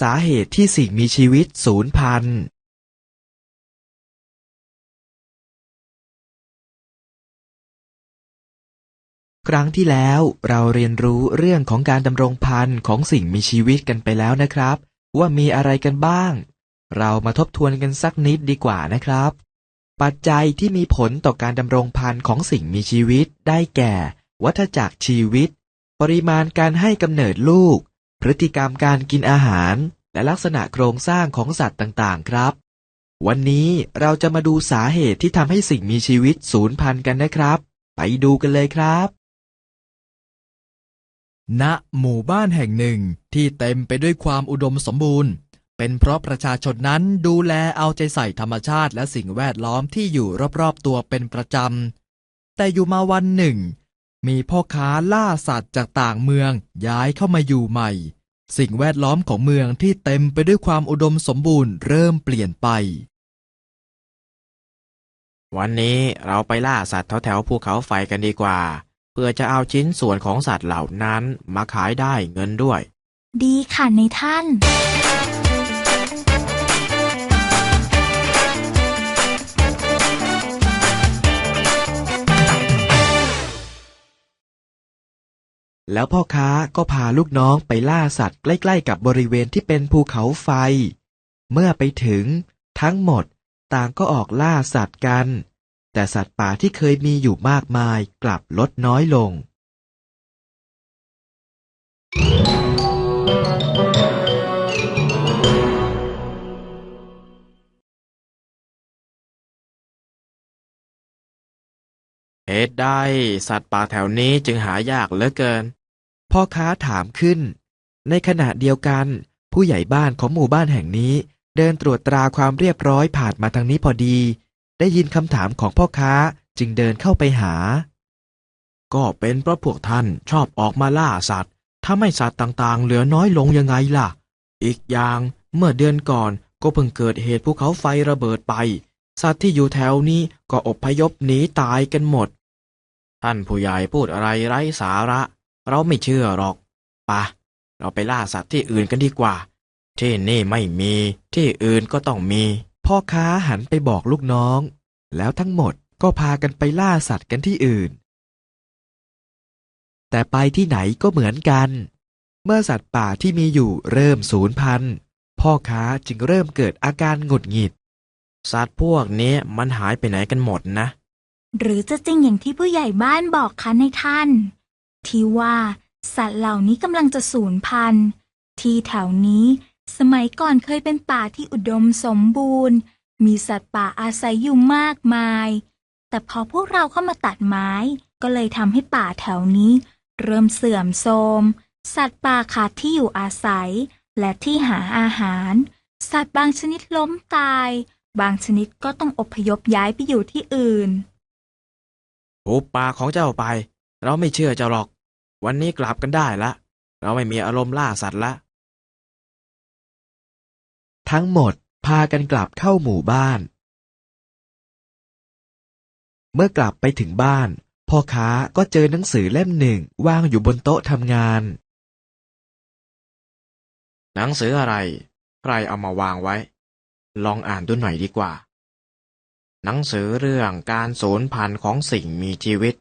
สาเหตุที่สิ่งมีชีวิตสูญพันธุ์ครั้งที่แล้วเราเรียนรู้เรื่องของการดำรงพันธุ์ของสิ่งมีชีวิตกันไปแล้วนะครับ ว่ามีอะไรกันบ้าง เรามาทบทวนกันสักนิดดีกว่านะครับ ปัจจัยที่มีผลต่อการดำรงพันธุ์ของสิ่งมีชีวิตได้แก่ วัฏจักรชีวิต ปริมาณการให้กำเนิดลูก พฤติกรรมการกินอาหาร และลักษณะโครงสร้างของสัตว์ต่างๆ ครับ วันนี้เราจะมาดูสาเหตุที่ทำให้สิ่งมีชีวิตสูญพันธุ์กันนะครับ ไปดูกันเลยครับ ณ หมู่บ้านแห่งหนึ่งที่เต็มไปด้วยความอุดมสมบูรณ์ เป็นเพราะประชาชนนั้นดูแลเอาใจใส่ธรรมชาติและสิ่งแวดล้อมที่อยู่รอบๆตัวเป็นประจำ แต่อยู่มาวันหนึ่ง มีพ่อค้าล่าสัตว์จากต่างเมืองย้ายเข้ามาอยู่ใหม่ สิ่งแวดล้อมของเมืองที่เต็มไปด้วยความอุดมสมบูรณ์เริ่มเปลี่ยนไป วันนี้เราไปล่าสัตว์แถวๆภูเขาไฟกันดีกว่า เพื่อจะเอาชิ้นส่วนของสัตว์เหล่านั้นมาขายได้เงินด้วย ดีค่ะในท่าน แล้วพ่อค้าก็พาลูกน้องไปล่าสัตว์ใกล้ๆกับบริเวณที่เป็นภูเขาไฟ เมื่อไปถึง ทั้งหมดต่างก็ออกล่าสัตว์กัน แต่สัตว์ป่าที่เคยมีอยู่มากมายกลับลดน้อยลง ตุใดสัตว์ป่าแถวนี้จึงหายากเหลือเกิน พ่อค้าถามขึ้น ในขณะเดียวกัน ผู้ใหญ่บ้านของหมู่บ้านแห่งนี้ เดินตรวจตราความเรียบร้อยผ่านมาทางนี้พอดี ได้ยินคำถามของพ่อค้าจึงเดินเข้าไปหา ก็เป็นเพราะพวกท่านชอบออกมาล่าสัตว์ถ้าไม่สัตว์ต่างๆ เหลือน้อยลงยังไงล่ะ อีกอย่างเมื่อเดือนก่อนก็เพิ่งเกิดเหตุภูเขาไฟระเบิดไป สัตว์ที่อยู่แถวนี้ก็อพยพหนีตายกันหมด ท่านผู้ใหญ่พูดอะไรไร้สาระ เราไม่เชื่อหรอกปะเราไปล่าสัตว์ที่อื่นกันดีกว่า ที่นี่ไม่มี ที่อื่นก็ต้องมี พ่อค้าหันไปบอกลูกน้อง แล้วทั้งหมดก็พากันไปล่าสัตว์กันที่อื่น แต่ไปที่ไหนก็เหมือนกัน เมื่อสัตว์ป่าที่มีอยู่เริ่มสูญพันธุ์ พ่อค้าจึงเริ่มเกิดอาการหงุดหงิด สัตว์พวกนี้มันหายไปไหนกันหมดนะ หรือจะจริงอย่างที่ผู้ใหญ่บ้านบอกคะในท่าน ที่ว่าสัตว์เหล่านี้กำลังจะสูญพันธุ์ ที่แถวนี้สมัยก่อนเคยเป็นป่าที่อุดมสมบูรณ์ มีสัตว์ป่าอาศัยอยู่มากมาย แต่พอพวกเราเข้ามาตัดไม้ ก็เลยทำให้ป่าแถวนี้ เริ่มเสื่อมโทรม สัตว์ป่าขาดที่อยู่อาศัย และที่หาอาหาร สัตว์บางชนิดล้มตาย บางชนิดก็ต้องอพยพย้ายไปอยู่ที่อื่น หุบปากของเจ้าไป เราไม่เชื่อเจ้าหรอก วันนี้กลับกันได้ละ เราไม่มีอารมณ์ล่าสัตว์ละ ทั้งหมดพากันกลับเข้าหมู่บ้าน เมื่อกลับไปถึงบ้าน พ่อค้าก็เจอหนังสือเล่มหนึ่งวางอยู่บนโต๊ะทำงาน หนังสืออะไร ใครเอามาวางไว้ ลองอ่านดูหน่อยดีกว่า หนังสือเรื่องการสูญพันธุ์ของสิ่งมีชีวิต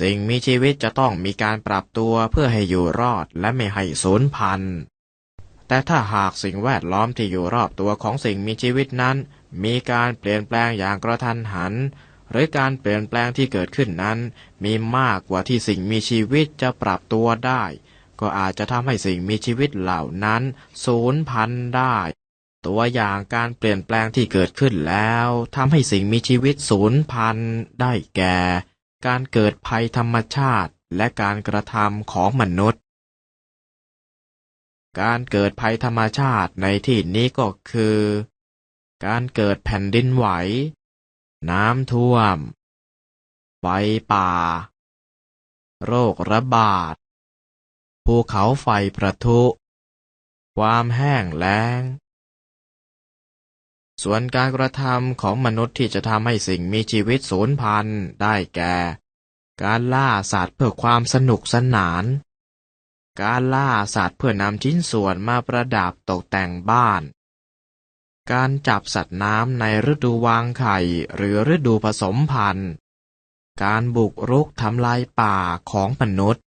สิ่งมีชีวิตจะต้องมีการปรับตัวเพื่อให้อยู่รอดและไม่ให้สูญพันธุ์ แต่ถ้าหากสิ่งแวดล้อมที่อยู่รอบตัวของสิ่งมีชีวิตนั้น มีการเปลี่ยนแปลงอย่างกระทันหัน หรือการเปลี่ยนแปลงที่เกิดขึ้นนั้น มีมากกว่าที่สิ่งมีชีวิตจะปรับตัวได้ ก็อาจจะทำให้สิ่งมีชีวิตเหล่านั้นสูญพันธุ์ได้ ตัวอย่างการเปลี่ยนแปลงที่เกิดขึ้นแล้วทำให้สิ่งมีชีวิตสูญพันธุ์ได้แก่ การเกิดภัยธรรมชาติและการกระทำของมนุษย์ การเกิดภัยธรรมชาติในที่นี้ก็คือ การเกิดแผ่นดินไหว น้ำท่วม ไฟป่า โรคระบาด ภูเขาไฟประทุ ความแห้งแล้ง ส่วนการกระทำของมนุษย์ที่จะทำให้สิ่งมีชีวิตสูญพันธุ์ได้แก่ การล่าสัตว์เพื่อความสนุกสนาน การล่าสัตว์เพื่อนำชิ้นส่วนมาประดับตกแต่งบ้าน การจับสัตว์น้ำในฤดูวางไข่หรือฤดูผสมพันธุ์ การบุกรุกทำลายป่าของมนุษย์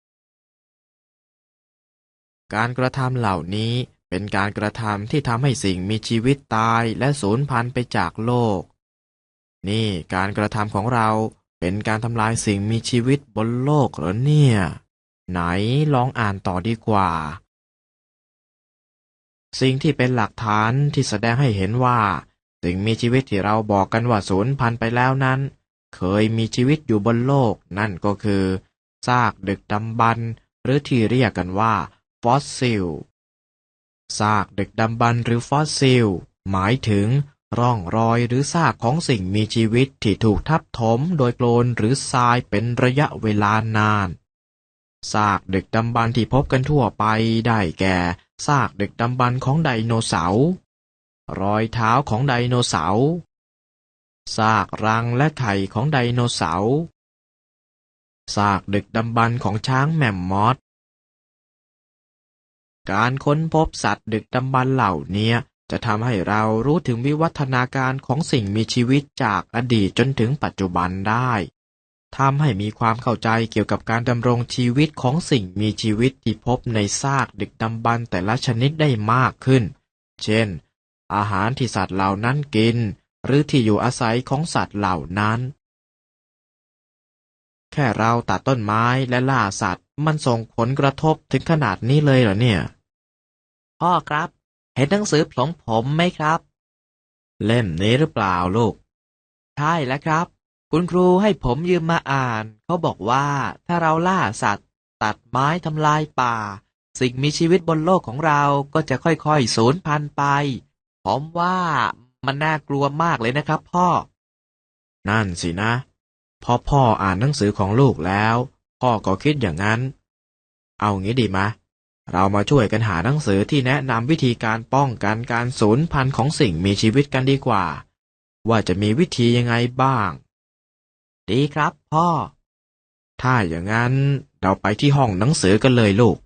การกระทำเหล่านี้ เป็นการกระทำที่ทำให้สิ่งมีชีวิตตายและสูญพันธุ์ไปจากโลก นี่การกระทำของเราเป็นการทำลายสิ่งมีชีวิตบนโลกหรอเนี่ย ไหนลองอ่านต่อดีกว่า สิ่งที่เป็นหลักฐานที่แสดงให้เห็นว่า สิ่งมีชีวิตที่เราบอกกันว่าสูญพันธุ์ไปแล้วนั้น เคยมีชีวิตอยู่บนโลก นั่นก็คือซากดึกดำบรรพ์หรือที่เรียกกันว่า ฟอสซิล ซากดึกดำบรรพ์หรือฟอสซิล หมายถึง ร่องรอยหรือซากของสิ่งมีชีวิตที่ถูกทับถมโดยโคลนหรือทรายเป็นระยะเวลานาน ซากดึกดำบรรพ์ที่พบกันทั่วไปได้แก่ซากดึกดำบรรพ์ของไดโนเสาร์ รอยเท้าของไดโนเสาร์ ซากรังและไข่ของไดโนเสาร์ ซากดึกดำบรรพ์ของช้างแมมมอธ การค้นพบสัตว์ดึกดำบรรเหล่านี้จะทำให้เรารู้ถึงวิวัฒนาการของสิ่งมีชีวิตจากอดีตจนถึงปัจจุบันได้ทำให้มีความเข้าใจเกี่ยวกับการดำรงชีวิตของสิ่งมีชีวิตที่พบในซากดึกดำบรรแต่ละชนิดได้มากขึ้น เช่น อาหารที่สัตว์เหล่านั้นกิน หรือที่อยู่อาศัยของสัตว์เหล่านั้น แค่เราตัดต้นไม้และล่าสัตว์มันส่งผลกระทบถึงขนาดนี้เลยเหรอเนี่ย พ่อครับ เห็นหนังสือของผมไหมครับ เล่มนี้หรือเปล่าลูก ใช่แล้วครับ คุณครูให้ผมยืมมาอ่าน เขาบอกว่าถ้าเราล่าสัตว์ ตัดไม้ทำลายป่า สิ่งมีชีวิตบนโลกของเราก็จะค่อยๆสูญพันธุ์ไป ผมว่ามันน่ากลัวมากเลยนะครับ พ่อ นั่นสินะพอพ่ออ่านหนังสือของลูกแล้ว พ่อก็คิดอย่างนั้น เอางี้ดีมะ เรามาช่วยกันหาหนังสือที่แนะนำวิธีการป้องกันการสูญพันธุ์ของสิ่งมีชีวิตกันดีกว่า ว่าจะมีวิธียังไงบ้าง ดีครับพ่อ ถ้าอย่างนั้นเราไปที่ห้องหนังสือกันเลยลูก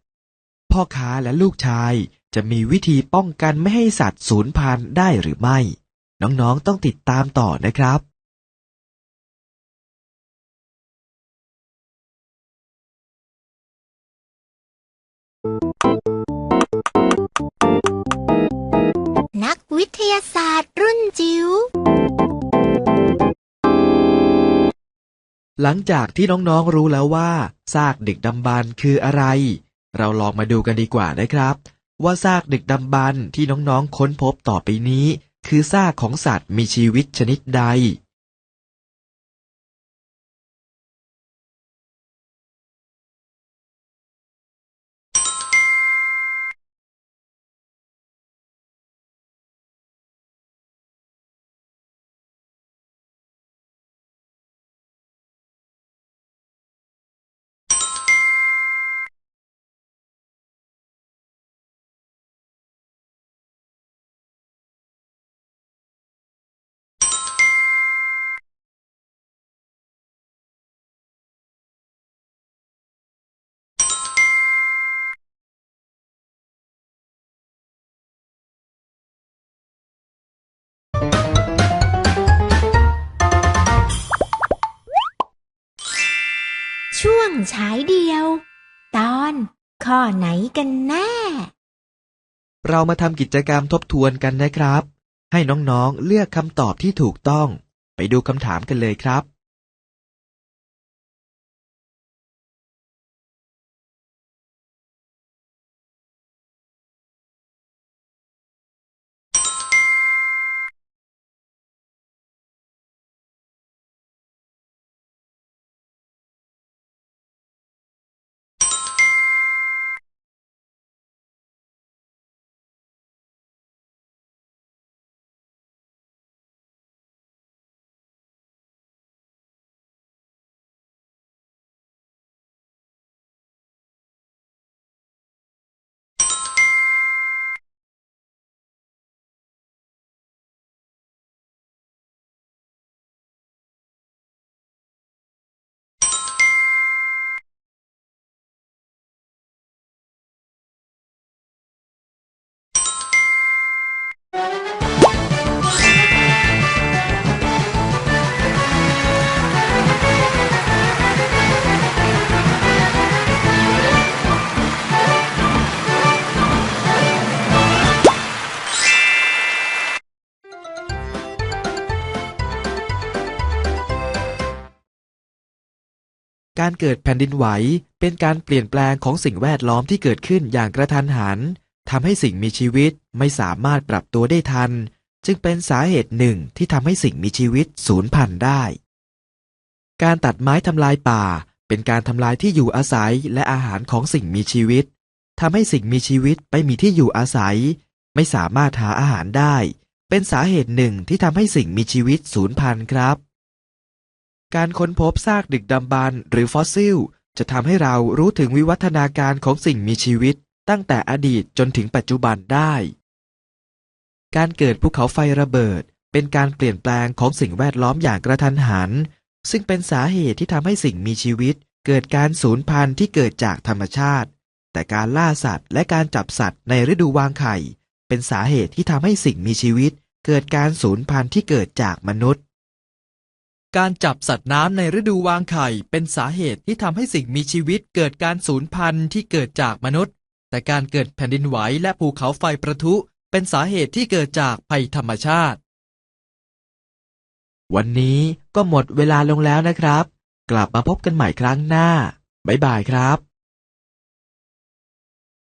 พ่อค้าและลูกชายจะมีวิธีป้องกันไม่ให้สัตว์สูญพันธุ์ได้หรือไม่ น้องๆต้องติดตามต่อนะครับ วิทยาศาสตร์รุ่นจิ๋ว หลังจากที่น้องๆรู้แล้วว่าซากดึกดำบรรพ์คืออะไร เราลองมาดูกันดีกว่านะครับ ว่าซากดึกดำบรรพ์ที่น้องๆค้นพบต่อไปนี้ คือซากของสัตว์มีชีวิตชนิดใด ฉายเดียว ตอนข้อไหนกันแน่ เรามาทำกิจกรรมทบทวนกันนะครับ ให้น้องๆเลือกคำตอบที่ถูกต้อง ไปดูคำถามกันเลยครับ การเกิดแผ่นดินไหว เป็นการเปลี่ยนแปลงของสิ่งแวดล้อมที่เกิดขึ้นอย่างกระทันหันทำให้สิ่งมีชีวิตไม่สามารถปรับตัวได้ทัน จึงเป็นสาเหตุหนึ่งที่ทำให้สิ่งมีชีวิตสูญพันธุ์ได้ การตัดไม้ทำลายป่า เป็นการทำลายที่อยู่อาศัยและอาหารของสิ่งมีชีวิตทำให้สิ่งมีชีวิตไม่มีที่อยู่อาศัย ไม่สามารถหาอาหารได้ เป็นสาเหตุหนึ่งที่ทำให้สิ่งมีชีวิตสูญพันธุ์ครับ การค้นพบซากดึกดำบรรพ์หรือฟอสซิล จะทำให้เรารู้ถึงวิวัฒนาการของสิ่งมีชีวิต ตั้งแต่อดีตจนถึงปัจจุบันได้ การเกิดภูเขาไฟระเบิด เป็นการเปลี่ยนแปลงของสิ่งแวดล้อมอย่างกระทันหัน ซึ่งเป็นสาเหตุที่ทำให้สิ่งมีชีวิต เกิดการสูญพันธุ์ที่เกิดจากธรรมชาติ แต่การล่าสัตว์ และการจับสัตว์ในฤดูวางไข่ เป็นสาเหตุที่ทำให้สิ่งมีชีวิต เกิดการสูญพันธุ์ที่เกิดจากมนุษย์ การจับสัตว์น้ำในฤดูวางไข่เป็นสาเหตุที่ทำให้สิ่งมีชีวิตเกิดการสูญพันธุ์ที่เกิดจากมนุษย์ แต่การเกิดแผ่นดินไหวและภูเขาไฟประทุ เป็นสาเหตุที่เกิดจากภัยธรรมชาติ วันนี้ก็หมดเวลาลงแล้วนะครับ กลับมาพบกันใหม่ครั้งหน้า บ๊ายบายครับ